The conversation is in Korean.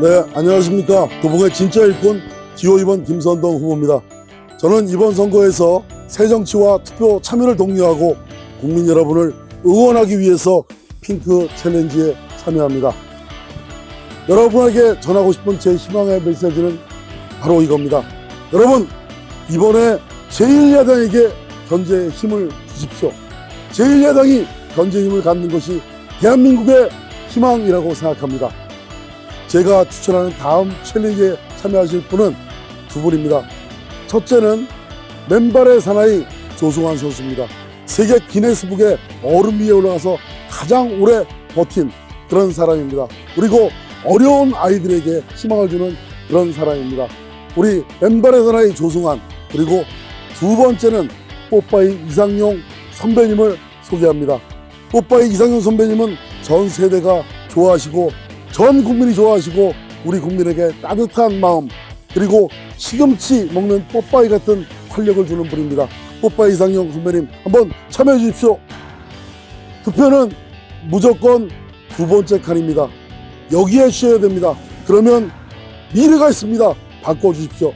네, 안녕하십니까. 도봉의 진짜 일꾼 기호 2번 김선동 후보입니다. 저는 이번 선거에서 새 정치와 투표 참여를 독려하고 국민 여러분을 응원하기 위해서 핑크 챌린지에 참여합니다. 여러분에게 전하고 싶은 제 희망의 메시지는 바로 이겁니다. 여러분, 이번에 제1야당에게 견제의 힘을 주십시오. 제1야당이 견제 힘을 갖는 것이 대한민국의 희망이라고 생각합니다. 제가 추천하는 다음 챌린지에 참여하실 분은 두 분입니다. 첫째는 맨발의 사나이 조승환 선수입니다. 세계 기네스북에 얼음 위에 올라가서 가장 오래 버틴 그런 사람입니다. 그리고 어려운 아이들에게 희망을 주는 그런 사람입니다. 우리 맨발의 사나이 조승환 그리고 두 번째는 뽀빠이 이상용 선배님을 소개합니다. 뽀빠이 이상용 선배님은 전 세대가 좋아하시고 전 국민이 좋아하시고 우리 국민에게 따뜻한 마음 그리고 시금치 먹는 뽀빠이 같은 활력을 주는 분입니다. 뽀빠이 이상용 선배님 한번 참여해 주십시오. 투표는 무조건 두 번째 칸입니다. 여기에 쉬어야 됩니다. 그러면 미래가 있습니다. 바꿔 주십시오.